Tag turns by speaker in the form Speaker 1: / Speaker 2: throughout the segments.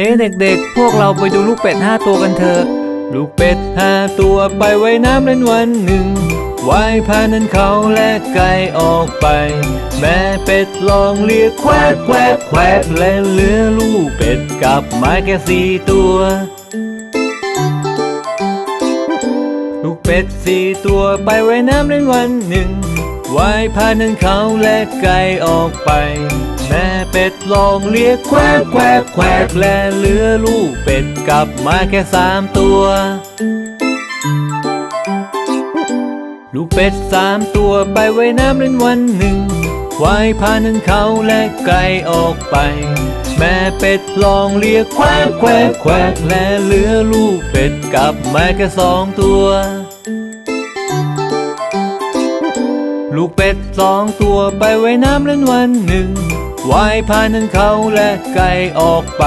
Speaker 1: เฮ้เด็กๆ พวกเราไปดูลูกเป็ดห้าตัวกันเถอะ ลูกเป็ดห้าตัวไปไว้น้ำเล่นวันหนึ่งว่ายพานั้นเขาและไก่ออกไป แม่เป็ดลองเรียกแควกแควกแควกและเหลือลูกเป็ดกลับมาแค่สี่ตัว ลูกเป็ดสี่ตัวไปไว้น้ำเล่นวันหนึ่งว่ายพานั้นเขาและไก่ออกไป แม่เป็ดลองเรียกแควกแควกแควกและเหลือลูกเป็ดกลับมาแค่สามตัว ลูกเป็ดสามตัวไปไว้น้ำเล่นวันหนึ่งว่ายพานั้นเขาและไก่ออกไป แม่เป็ดลองเรียกแควกแควกแควกและเหลือลูกเป็ดกลับมาแค่สองตัวลูกเป็ดสองตัวไปไว้น้ำเล่นวันหนึ่ง ว่ายพานั้นเขาและไก่ออกไป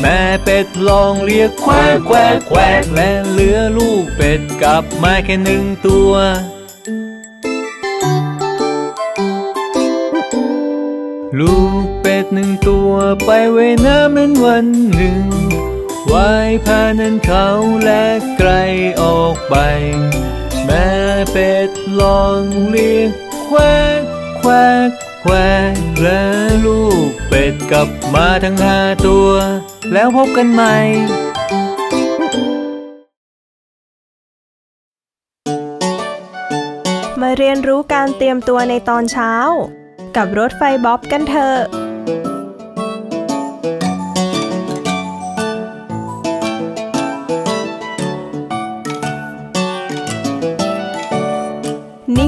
Speaker 1: แม่เป็ดลองเรียกแควแควแควและเหลือลูกเป็ดกลับมาแค่หนึ่งตัวลูกเป็ดหนึ่งตัวไปไว้น้ำนั้นวันหนึ่งว่ายพานั้นเขาและไกลออกไป แม่เป็ดลองเรียกแควแคว แควและลูกเป็ดกลับมาทั้งห้าตัว แล้วพบกันใหม่
Speaker 2: มาเรียนรู้การเตรียมตัวในตอนเช้า กับรถไฟบ๊อบกันเถอะ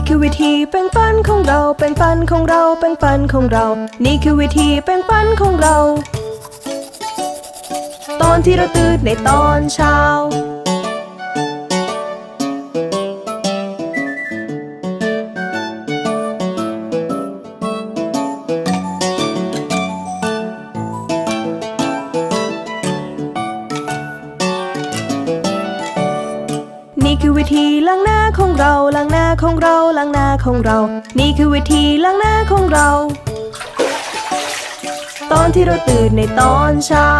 Speaker 2: นี่คือวิธีแปรงฟันของเราแปรงฟันของเราแปรงฟันของเรา นี่คือวิธีแปรงฟันของเรา ตอนที่เราตื่นในตอนเช้า นี่คือวิธีล้างหน้าของเราล้างหน้า ของเราล้างหน้าของเรา นี่คือวิธีล้างหน้าของเรา ตอนที่เราตื่นในตอนเช้า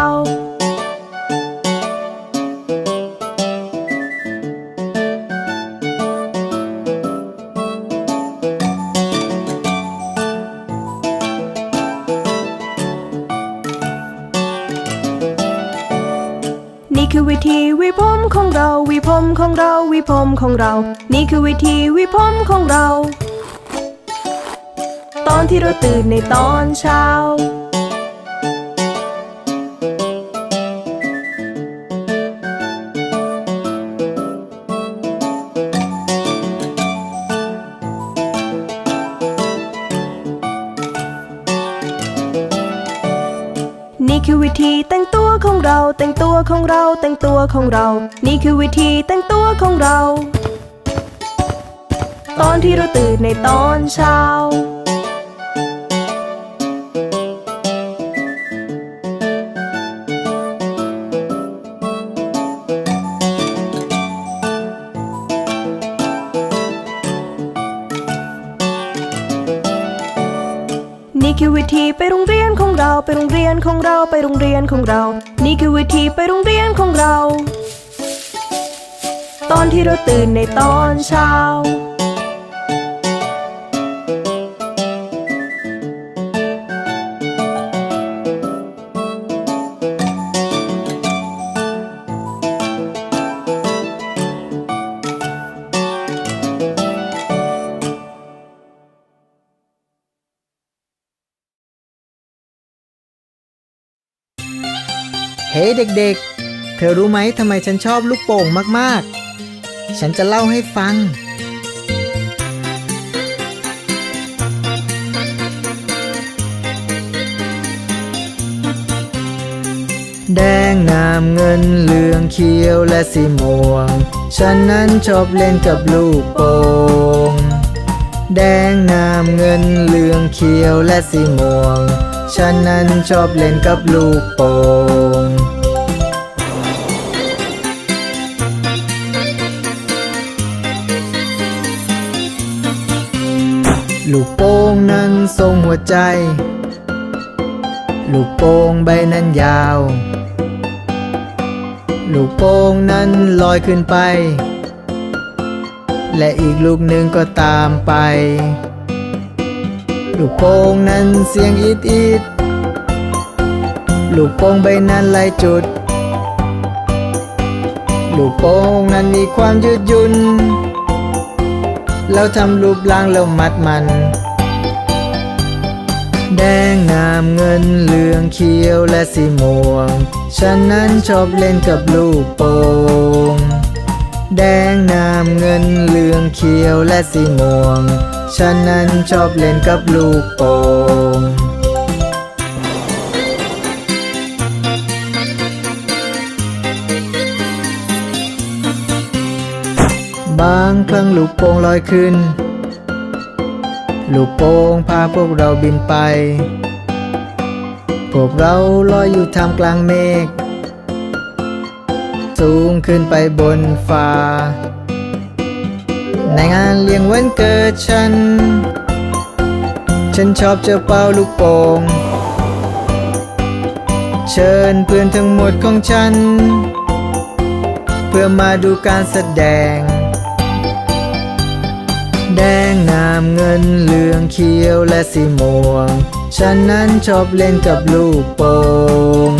Speaker 2: ของเราวิผมของเรา นี่คือวิธีวิผมของเรา ตอนที่เราตื่นในตอนเช้า แต่งตัวของเราแต่งตัวของเรา นี่คือวิธีแต่งตัวของเรา ตอนที่เราตื่นในตอนเช้า คือวิธีไปโรงเรียนของเราไปโรงเรียนของเราไปโรงเรียนของเรา นี่คือวิธีไปโรงเรียนของเรา ตอนที่เราตื่นในตอนเช้า
Speaker 3: เฮ้เด็กๆ เธอรู้ไหมทำไมฉันชอบลูกโป่งมากๆ ฉันจะเล่าให้ฟัง แดงงามเงินเหลืองเขียวและสีม่วง ฉันนั้นชอบเล่นกับลูกโป่ง แดงงามเงินเหลืองเขียวและสีม่วง ฉันนั้นชอบเล่นกับลูกโป่ง ลูกโป่งนั้นทรงหัวใจ ลูกโป่งใบนั้นยาว ลูกโป่งนั้นลอยขึ้นไป และอีกลูกหนึ่งก็ตามไป ลูกโป่งนั้นเสียงอิดอิดลูกโป่งใบนั้นไล่จุด ลูกโป่งนั้นมีความยืดหยุ่น แล้วทำรูปร่างแล้วมัดมัน แดงงามเงินเหลืองเขียวและสีม่วง ฉันนั้นชอบเล่นกับลูกโป่ง แดงงามเงินเหลืองเขียวและสีม่วง ฉันนั้นชอบเล่นกับลูกโป่ง งครั้งลูกโป่งลอยขึ้น ลูกโป่งพาพวกเราบินไป พวกเราลอยอยู่ท่ามกลางเมฆ สูงขึ้นไปบนฟ้า ในงานเลี้ยงวันเกิดฉัน ฉันชอบเจ้าเป่าลูกโป่ง เชิญเพื่อนทั้งหมดของฉัน เพื่อมาดูการแสดง ดงงามเงินเหลืองเขียวและสีม่วง ฉันนั้นชอบเล่นกับลูกโป่ง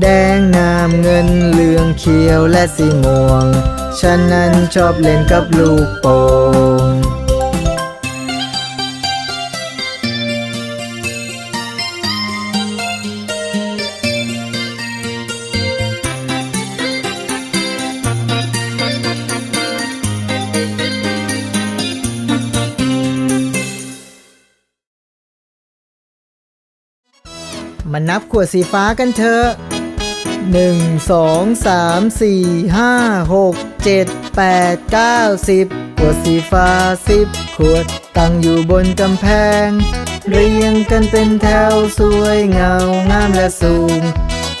Speaker 3: แดงงามเงินเหลืองเขียวและสีม่วง ฉันนั้นชอบเล่นกับลูกโป่ง นับขวดสีฟ้ากันเถอะหนึ่งสองสามสี่ห้าหกเจ็ดแปดเก้าสิบขวดสีฟ้าสิบขวดตั้งอยู่บนกำแพง เรียงกันเป็นแถวสวยเงางามและสูง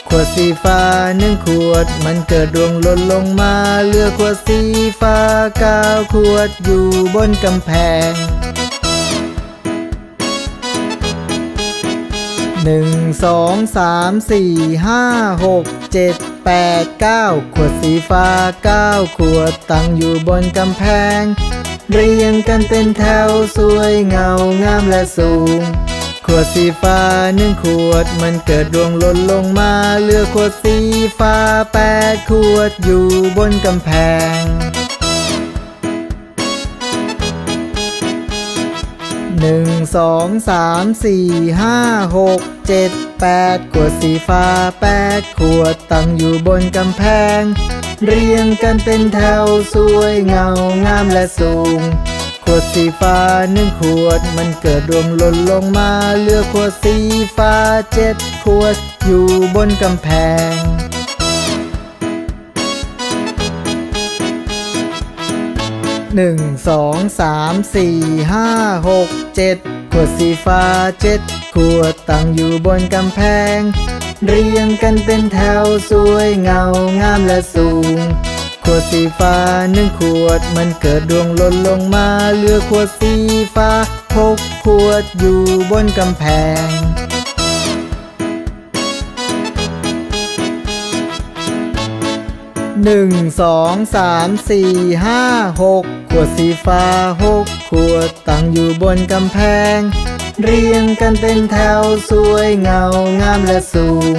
Speaker 3: ขวดสีฟ้าหนึ่งขวดมันเกิดร่วงหล่นลงมาเหลือขวดสีฟ้าเก้าขวดอยู่บนกำแพง หนึ่งสองสามสี่ห้าหกเจ็ดแปดเก้าขวดสีฟ้าเก้าขวดตั้งอยู่บนกำแพง เรียงกันเป็นแถวสวยเงางามและสูง ขวดสีฟ้าหนึ่งขวดมันเกิดร่วงหล่นลงมาเหลือขวดสีฟ้าแปดขวดอยู่บนกำแพง นึ่งสองสามสี่ห้าหกเจ็ดแปดขวดสีฟ้าแปดขวดตั้งอยู่บนกำแพง เรียงกันเป็นแถวสวยเงางามและสูง ขวดสีฟ้าหนึ่งขวดมันเกิดรวงหล่นลงมาเหลือขวดสีฟ้าเจ็ดขวดอยู่บนกำแพง หนึ่งสองสามสี่ห้าหกเจ็ดขวดสีฟ้าเจ็ดขวดตั้งอยู่บนกำแพง เรียงกันเป็นแถวสวยเงางามและสูง ขวดสีฟ้าหนึ่งขวดมันเกิดดวงหล่นลงมาเหลือขวดสีฟ้าหกขวดอยู่บนกำแพงหนึ่งสองสามสี่ห้าหก วดสีฟ้าหกขวดตั้งอยู่บนกำแพง เรียงกันเป็นแถวสวยเงางามและสูง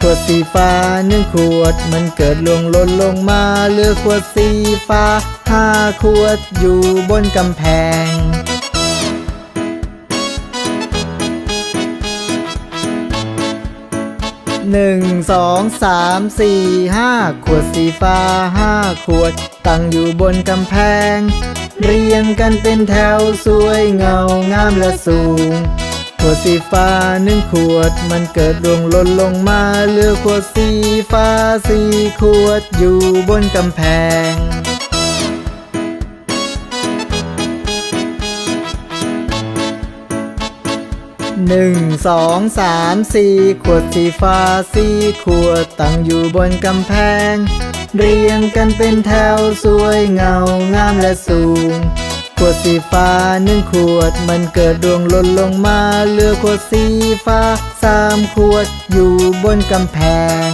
Speaker 3: ขวดสีฟ้าหนึ่งขวดมันเกิดลวงหล่นลงมาเหลือขวดสีฟ้าห้าขวดอยู่บนกำแพง หนึ่งสองสามสี่ห้าขวดสีฟ้าห้าขวด ตั้งอยู่บนกำแพง เรียงกันเป็นแถวสวยเงางามและสูง ขวดสีฟ้าหนึ่งขวด มันเกิดร่วงหล่นลงมาเหลือขวดสีฟ้าสี่ขวดอยู่บนกำแพง หนึ่งสองสามสี่ขวดสีฟ้าสี่ขวดตั้งอยู่บนกำแพง เรียงกันเป็นแถวสวยเงางามและสูง ขวดสีฟ้าหนึ่งขวดมันเกิดดวงหล่นลงมาเหลือขวดสีฟ้าสามขวดอยู่บนกำแพง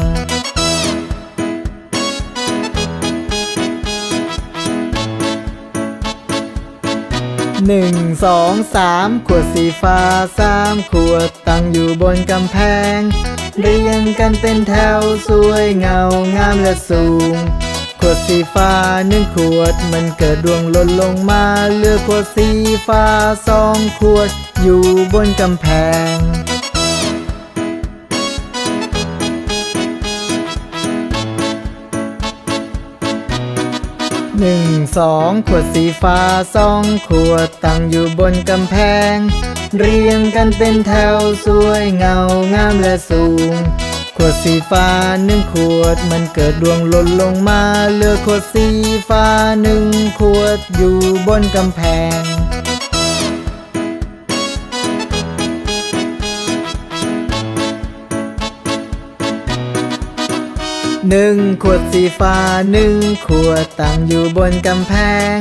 Speaker 3: หนึ่งสองสามขวดสีฟ้าสามขวดตั้งอยู่บนกำแพง เรียงกันเป็นแถวสวยเงางามและสูง ขวดสีฟ้าหนึ่งขวดมันเกิดดวงหล่นลงมา เหลือขวดสีฟ้าสองขวดอยู่บนกำแพง หนึ่งสองขวดสีฟ้าสองขวดตั้งอยู่บนกำแพง เรียงกันเป็นแถวสวยเงางามและสูง ขวดสีฟ้าหนึ่งขวดมันเกิดดวงหล่นลงมาเหลือขวดสีฟ้าหนึ่งขวดอยู่บนกำแพง หนึ่งขวดสีฟ้าหนึ่งขวดตั้งอยู่บนกำแพง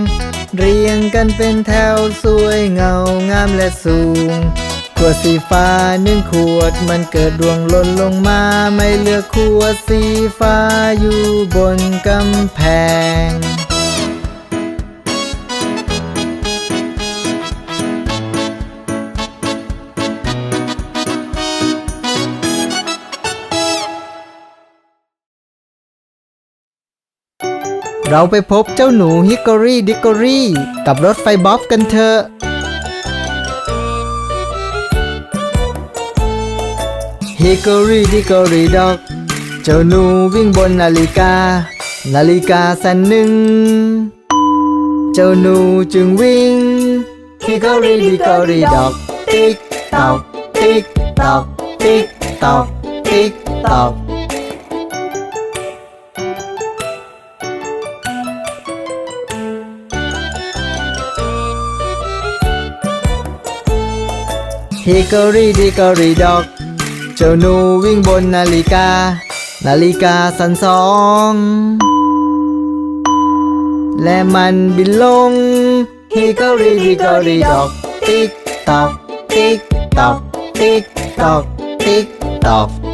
Speaker 3: เรียงกันเป็นแถวสวยเงางามและสูง ขวดสีฟ้าหนึ่งขวดมันเกิดดวงหล่นลงมาไม่เหลือขวดสีฟ้าอยู่บนกำแพง เราไปพบเจ้าหนูฮิกกอรี่ดิกกอรี่ กับรถไฟบ๊อบกันเถอะ ฮิกกอรี่ดิกกอรี่ดอก เจ้าหนูวิ่งบนนาฬิกา นาฬิกาสันหนึ่ง เจ้าหนูจึงวิ่ง ฮิกกอรี่ดิกกอรี่ดอก ติ๊กตอกติ๊กตอกติ๊กตอกติ๊กตอก ฮิกอรี่ดิกอรี่ดอกเจ้าหนูวิ่งบนนาฬิกา นาฬิกาสันสอง และมันบินลงฮิกอรี่ดิกอรี่ดอก ติ๊กตอกติ๊กตอกติ๊กตอกติ๊กตอก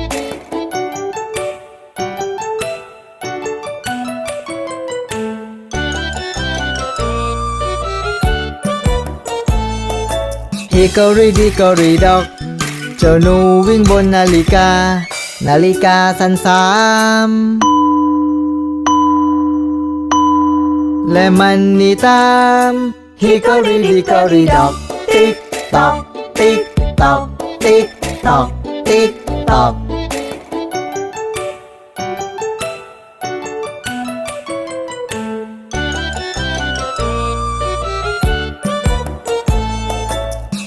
Speaker 3: ฮิกอรี่ดิกอรี่ดอก เจ้าหนูวิ่งบนนาฬิกา นาฬิกาสั่นสามและมันนี่ตามฮิกอรี่ดิกอรี่ดอก ติ๊กตอก ติ๊กตอก ติ๊กตอก ติ๊กตอก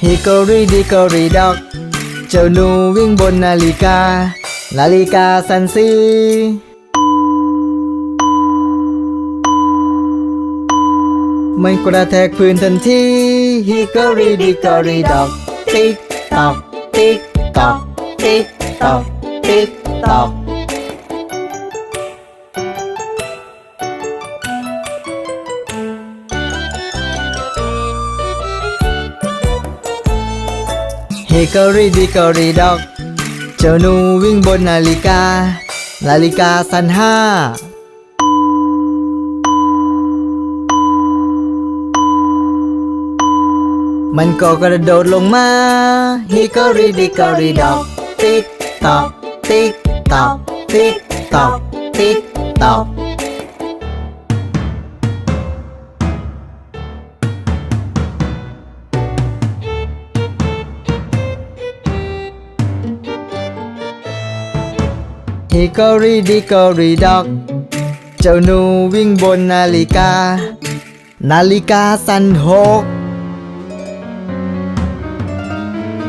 Speaker 3: ฮิกอรีดิกอรีดอก เจ้าหนูวิ่งบนนาฬิกา นาฬิกาสันสีมันกระแทกพื้นทันทีฮิกอรีดิกอรีดอก ติ๊กตอก ติ๊กตอก ติ๊กตอก ติ๊กตอก ฮิกอรี่ดิกอรี่ดอก เจ้าหนูวิ่งบนนาฬิกา นาฬิกาสันห้ามันก็กระโดดลงมาฮิกอรี่ดิกอรี่ดอกติ๊กตอกติ๊กตอกติ๊กตอกติ๊กตอก ฮิกอรี่ดิกอรี่ดอก เจ้าหนูวิ่งบนนาฬิกา นาฬิกาสั่นหก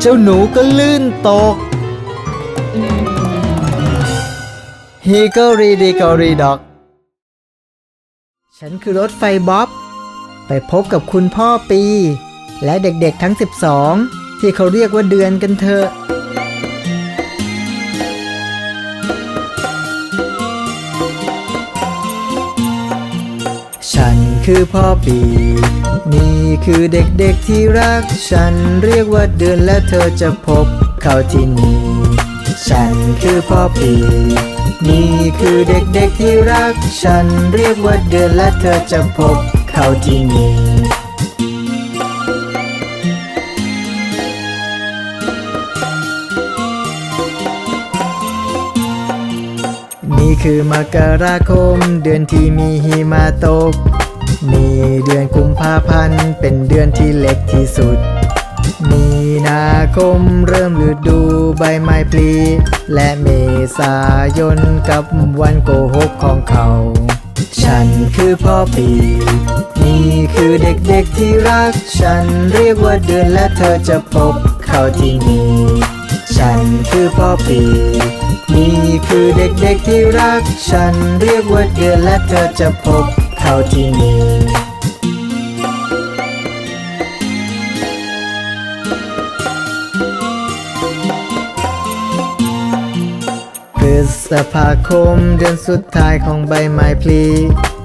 Speaker 3: เจ้าหนูก็ลื่นตกฮิกอรี่ดิกอรี่ดอก ฉันคือรถไฟบ๊อบ ไปพบกับคุณพ่อปี และเด็กๆทั้ง 12 ที่เขาเรียกว่าเดือนกันเถอะ คือพ่อปี นี่คือเด็กๆที่รัก ฉันเรียกว่าเดือนและเธอจะพบเขาที่นี่ ฉันคือพ่อปี นี่คือเด็กๆที่รัก ฉันเรียกว่าเดือนและเธอจะพบเขาที่นี่นี่คือมกราคม เดือนที่มีหิมะตก นี่เดือนกุมภาพันธ์เป็นเดือนที่เล็กที่สุด มีนาคมเริ่มฤดูใบไม้ผลิและเมษายนกับวันโกหกของเขา ฉันคือพ่อปีนี่คือเด็กๆที่รัก ฉันเรียกว่าเดือนและเธอจะพบเขาที่นี่ฉันคือพ่อปีนี่คือเด็กๆที่รัก ฉันเรียกว่าเดือนและเธอจะพบเขาที่นี่ ษภาคมเดือนสุดท้ายของใบไม้ผลิ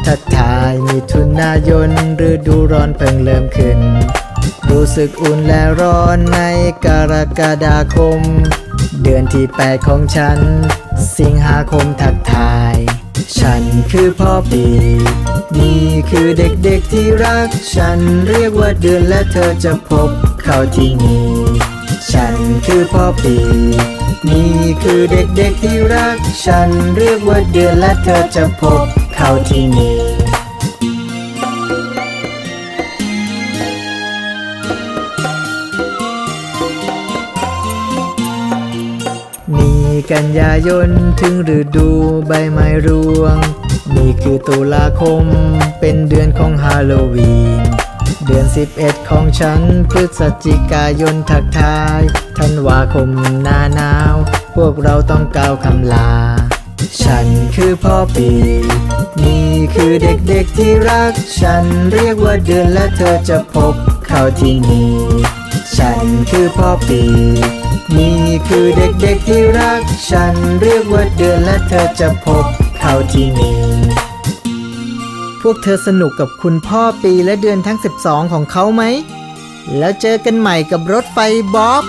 Speaker 3: ทักทายมิถุนายนฤดูร้อนเพิ่งเริ่มขึ้น รู้สึกอุ่นและร้อนในกรกฎาคม เดือนที่แปดของฉัน สิงหาคมทักทาย ฉันคือพ่อปี นี่คือเด็กๆที่รัก ฉันเรียกว่าเดือนและเธอจะพบเขาที่นี่ ฉันคือพ่อปี นี่คือเด็กๆที่รัก ฉันเรียกว่าเดือนและเธอจะพบเขาที่นี่นี่กันยายนถึงฤดูใบไม้ร่วง นี่คือตุลาคมเป็นเดือนของฮาโลวีน เดือน 11 ของฉันพฤศจิกายนทักทาย ธันวาคมหน้าหนาว พวกเราต้องกล่าวคำลา ฉันคือพ่อปี นี่คือเด็กๆที่รัก ฉันเรียกว่าเดือนและเธอจะพบเขาที่นี่ ฉันคือพ่อปี นี่คือเด็กๆที่รัก ฉันเรียกว่าเดือนและเธอจะพบเขาที่นี่พวกเธอสนุกกับคุณพ่อปีและเดือนทั้ง 12 ของเขาไหมแล้วเจอกันใหม่กับรถไฟบ๊อบ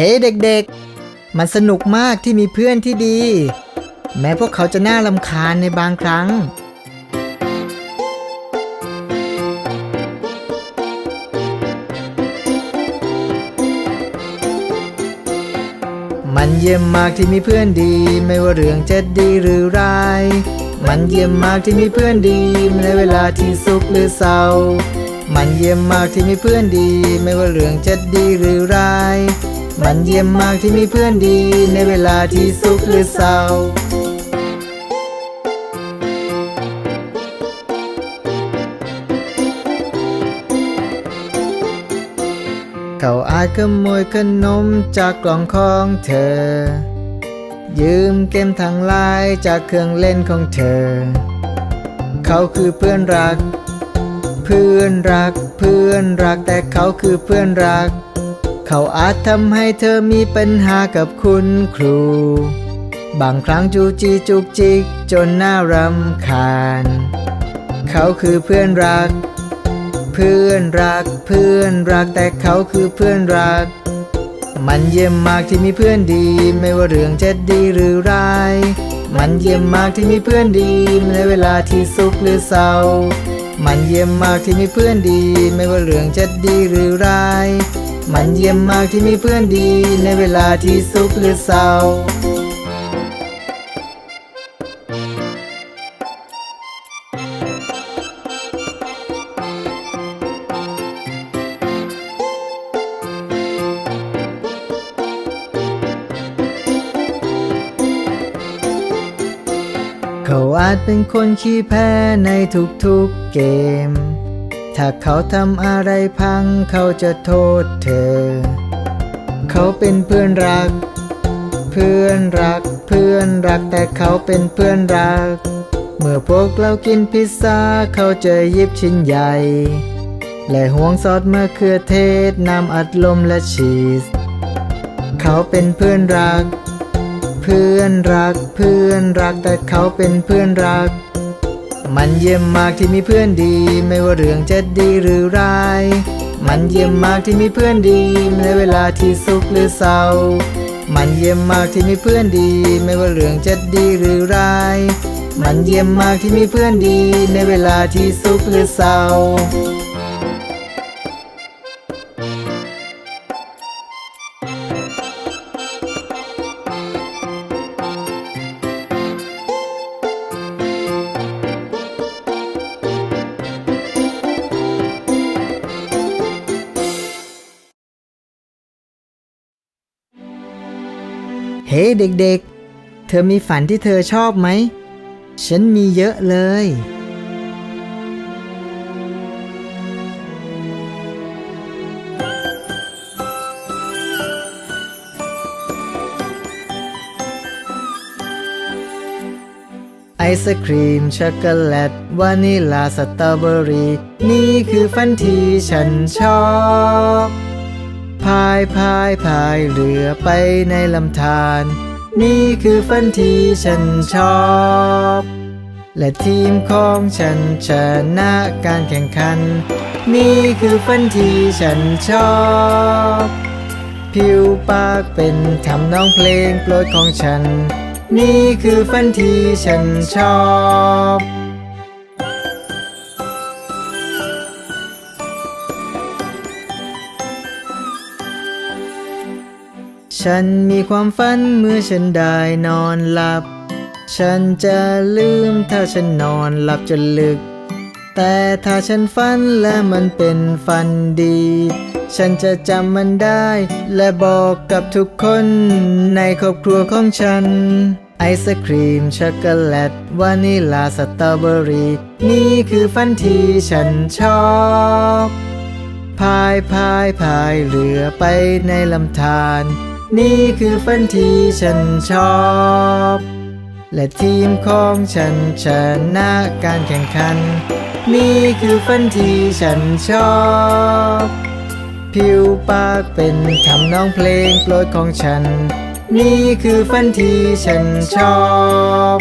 Speaker 3: เฮ้เด็กๆ มันสนุกมากที่มีเพื่อนที่ดี แม้พวกเขาจะน่ารำคาญในบางครั้ง มันเยี่ยมมากที่มีเพื่อนดี ไม่ว่าเรื่องจะดีหรือร้าย มันเยี่ยมมากที่มีเพื่อนดีในเวลาที่สุขหรือเศร้า มันเยี่ยมมากที่มีเพื่อนดี ไม่ว่าเรื่องจะดีหรือร้าย มันเยี่ยมมากที่มีเพื่อนดีในเวลาที่สุขหรือเศร้า เขาอาจขโมยขนมจากกล่องของเธอ ยืมเกมทางไลน์จากเครื่องเล่นของเธอ เขาคือเพื่อนรัก เพื่อนรัก เพื่อนรักแต่เขาคือเพื่อนรัก เขาอาจทำให้เธอมีปัญหากับคุณครู บางครั้งจูจีจุกจิกจนน่ารำคาญ เขาคือเพื่อนรัก เพื่อนรักเพื่อนรักแต่เขาคือเพื่อนรัก มันเยี่ยมมากที่มีเพื่อนดี ไม่ว่าเรื่องจะดีหรือร้าย มันเยี่ยมมากที่มีเพื่อนดีในเวลาที่สุขหรือเศร้า มันเยี่ยมมากที่มีเพื่อนดี ไม่ว่าเรื่องจะดีหรือร้าย มันเยี่ยมมากที่มีเพื่อนดีในเวลาที่สุขหรือเศร้า เขาอาจเป็นคนขี้แพ้ในทุกๆเกม ถ้าเขาทำอะไรพังเขาจะโทษเธอ เขาเป็นเพื่อนรัก เพื่อนรัก เพื่อนรัก แต่เขาเป็นเพื่อนรัก เมื่อพวกเรากินพิซซ่าเขาจะยิบชิ้นใหญ่ และห่วงซอสมะเขือเทศน้ำอัดลมและชีส เขาเป็นเพื่อนรัก เพื่อนรัก เพื่อนรัก แต่เขาเป็นเพื่อนรัก มันเยี่ยมมากที่มีเพื่อนดี ไม่ว่าเรื่องจะดีหรือร้าย มันเยี่ยมมากที่มีเพื่อนดี ในเวลาที่สุขหรือเศร้า มันเยี่ยมมากที่มีเพื่อนดี ไม่ว่าเรื่องจะดีหรือร้าย มันเยี่ยมมากที่มีเพื่อนดี ในเวลาที่สุขหรือเศร้า ฮ้เด็กๆ เธอมีฝันที่เธอชอบไหม ฉันมีเยอะเลย ไอศครีม ช็อกโกแลต วานิลา สตรอเบอรี่ นี่คือฝันที่ฉันชอบ พายพายพายเรือไปในลำธารนี่คือฝันที่ฉันชอบ และทีมของฉันชนะการแข่งขัน นี่คือฝันที่ฉันชอบ ผิวปากเป็นทำนองเพลงโปรดของฉัน นี่คือฝันที่ฉันชอบ ฉันมีความฝันเมื่อฉันได้นอนหลับ ฉันจะลืมถ้าฉันนอนหลับจนลึก แต่ถ้าฉันฝันและมันเป็นฝันดี ฉันจะจำมันได้ และบอกกับทุกคนในครอบครัวของฉัน ไอศครีมช็อกโกแลตวานิลาสตรอเบอรี่นี่คือฝันที่ฉันชอบพายพายพายเรือไปในลำธาร นี่คือฟันที่ฉันชอบ และทีมของฉันชนะการแข่งขัน นี่คือฟันที่ฉันชอบ ผิวปากเป็นทำนองเพลงโปรดของฉัน นี่คือฟันที่ฉันชอบ